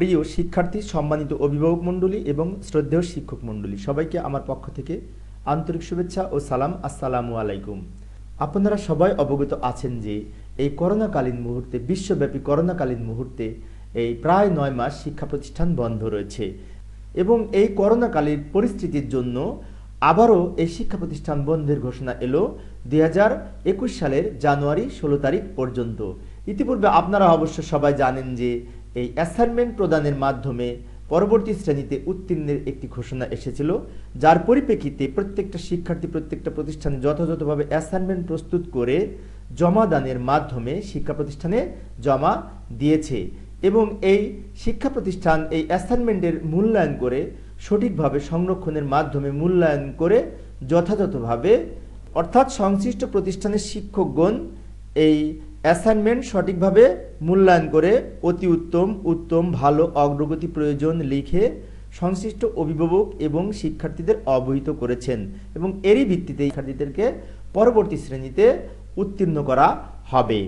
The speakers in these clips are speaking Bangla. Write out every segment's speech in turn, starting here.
প্রিয় শিক্ষার্থী, সম্মানিত অভিভাবক মণ্ডলী এবং শ্রদ্ধেয় শিক্ষক মণ্ডলী, সবাইকে আমার পক্ষ থেকে আন্তরিক শুভেচ্ছা ও সালাম। আসসালামু আলাইকুম। আপনারা সবাই অবগত আছেন যে এই করোনাকালীন মুহূর্তে, বিশ্বব্যাপী করোনাকালীন মুহূর্তে এই প্রায় নয় মাস শিক্ষা প্রতিষ্ঠান বন্ধ রয়েছে এবং এই করোনাকালীন পরিস্থিতির জন্য আবারও এই শিক্ষা প্রতিষ্ঠান বন্ধের ঘোষণা এলো দুই সালের জানুয়ারি ষোলো তারিখ পর্যন্ত। ইতিপূর্বে আপনারা অবশ্য সবাই জানেন যে এই অ্যাসাইনমেন্ট প্রদানের মাধ্যমে পরবর্তী শ্রেণীতে উত্তীর্ণের একটি ঘোষণা এসেছিল, যার পরিপ্রেক্ষিতে প্রত্যেকটা শিক্ষার্থী প্রত্যেকটা প্রতিষ্ঠানে যথাযথভাবে অ্যাসাইনমেন্ট প্রস্তুত করে জমাদানের মাধ্যমে শিক্ষা প্রতিষ্ঠানে জমা দিয়েছে এবং এই শিক্ষা প্রতিষ্ঠান এই অ্যাসাইনমেন্টের মূল্যায়ন করে সঠিকভাবে সংরক্ষণের মাধ্যমে মূল্যায়ন করে যথাযথভাবে অর্থাৎ সংশ্লিষ্ট প্রতিষ্ঠানের শিক্ষকগণ এই অ্যাসাইনমেন্ট সঠিকভাবে মূল্যায়ন করে অতি উত্তম উত্তম, ভালো, অগ্রগতি প্রয়োজন লিখে সংশ্লিষ্ট অভিভাবক এবং শিক্ষার্থীদের অবহিত করেছেন এবং এরই ভিত্তিতে শিক্ষার্থীদেরকে পরবর্তী শ্রেণীতে উত্তীর্ণ করা হবে।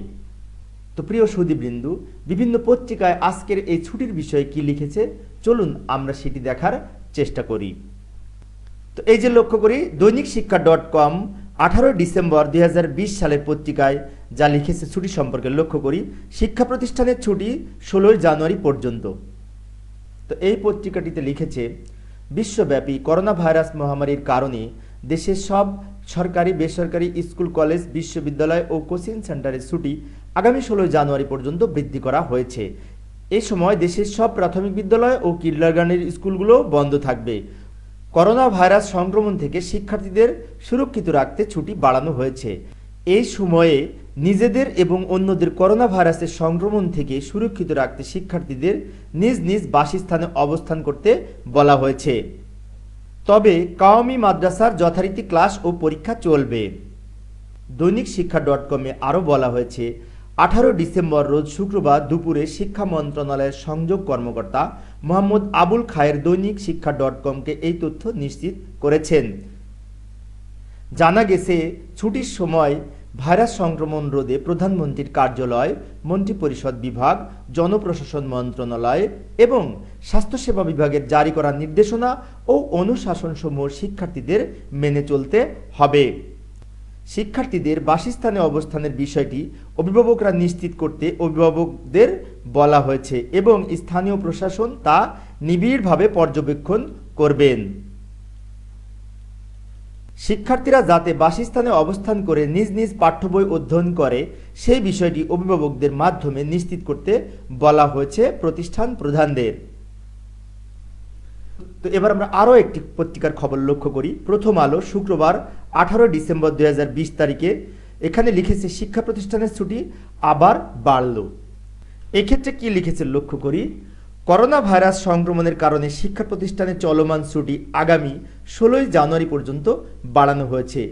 তো প্রিয় সুদীবৃন্দু, বিভিন্ন পত্রিকায় আজকের এই ছুটির বিষয়ে কি লিখেছে? চলুন আমরা সেটি দেখার চেষ্টা করি। তো এই যে লক্ষ্য করি, দৈনিক শিক্ষা ডট কম আঠারোই ডিসেম্বর দুই হাজার বিশ সালের পত্রিকায় যা লিখেছে ছুটি সম্পর্কে লক্ষ্য করি। শিক্ষা প্রতিষ্ঠানের ছুটি ষোলোই জানুয়ারি পর্যন্ত। তো এই পত্রিকাটিতে লিখেছে, বিশ্বব্যাপী করোনা ভাইরাস মহামারীর কারণে দেশের সব সরকারি, বেসরকারি স্কুল, কলেজ, বিশ্ববিদ্যালয় ও কোচিং সেন্টারের ছুটি আগামী ষোলোই জানুয়ারি পর্যন্ত বৃদ্ধি করা হয়েছে। এ সময় দেশের সব প্রাথমিক বিদ্যালয় ও কিন্ডারগার্ডেনের স্কুলগুলো বন্ধ থাকবে। করোনা ভাইরাস সংক্রমণ থেকে শিক্ষার্থীদের সুরক্ষিত রাখতে ছুটি বাড়ানো হয়েছে। এই সময়ে নিজেদের এবং অন্যদের করোনা ভাইরাসের সংক্রমণ থেকে সুরক্ষিত রাখতে শিক্ষার্থীদের নিজ নিজ বাসস্থানে অবস্থান করতে বলা হয়েছে। তবে কাওমি মাদ্রাসার যথারীতি ক্লাস ও পরীক্ষা চলবে। দৈনিক শিক্ষা ডট কমে আরও বলা হয়েছে, আঠারো ডিসেম্বর রোজ শুক্রবার দুপুরে শিক্ষা মন্ত্রণালয়ের সংযোগ কর্মকর্তা মোহাম্মদ আবুল খায়ের দৈনিক শিক্ষা ডট কমকে এই তথ্য নিশ্চিত করেছেন। জানা গেছে, ছুটির সময় ভাইরাস সংক্রমণ রোধে প্রধানমন্ত্রীর কার্যালয়, মন্ত্রিপরিষদ বিভাগ, জনপ্রশাসন মন্ত্রণালয় এবং স্বাস্থ্যসেবা বিভাগের জারি করা নির্দেশনা ও অনুশাসনসমূহ শিক্ষার্থীদের মেনে চলতে হবে। শিক্ষার্থীদের বাসস্থানে অবস্থানের বিষয়টি অভিভাবকরা নিশ্চিত করতে অভিভাবকদের বলা হয়েছে এবং স্থানীয় প্রশাসন তা নিবিড়ভাবে পর্যবেক্ষণ করবেন। শিক্ষার্থীরা যাতে বাসস্থানে অবস্থান করে নিজ নিজ পাঠ্য বই অধ্যয়ন করে, সেই বিষয়টি অভিভাবকদের মাধ্যমে নিশ্চিত করতে বলা হয়েছে প্রতিষ্ঠান প্রধানদের। তো এবার আমরা আরও একটি পত্রিকার খবর লক্ষ্য করি। প্রথম আলো, শুক্রবার আঠারো ডিসেম্বর দুই হাজার বিশ তারিখে। এখানে লিখেছে, শিক্ষা প্রতিষ্ঠানের ছুটি আবার বাড়ল। এক্ষেত্রে কি লিখেছে লক্ষ্য করি? করোনা ভাইরাস সংক্রমণের কারণে শিক্ষা প্রতিষ্ঠানে চলমান ছুটি আগামী ষোলোই জানুয়ারি পর্যন্ত বাড়ানো হয়েছে।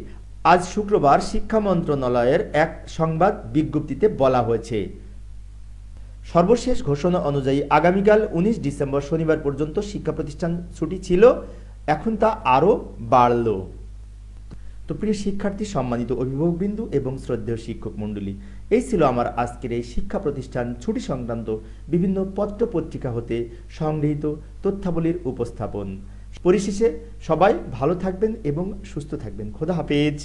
আজ শুক্রবার শিক্ষা মন্ত্রণালয়ের এক সংবাদ বিজ্ঞপ্তিতে বলা হয়েছে। সর্বশেষ ঘোষণা অনুযায়ী আগামীকাল উনিশ ডিসেম্বর শনিবার পর্যন্ত শিক্ষা প্রতিষ্ঠান ছুটি ছিল, এখন তা আরও বাড়ল। তো প্রিয় শিক্ষার্থী, সম্মানিত অভিভাবকবৃন্দু এবং শ্রদ্ধেয় শিক্ষক মণ্ডলী, এই ছিল আমার আজকের এই শিক্ষা প্রতিষ্ঠান ছুটি সংক্রান্ত বিভিন্ন পত্র পত্রিকা হতে সংগৃহীত তথ্যাবলীর উপস্থাপন। পরিশেষে সবাই ভালো থাকবেন এবং সুস্থ থাকবেন। খোদা হাফেজ।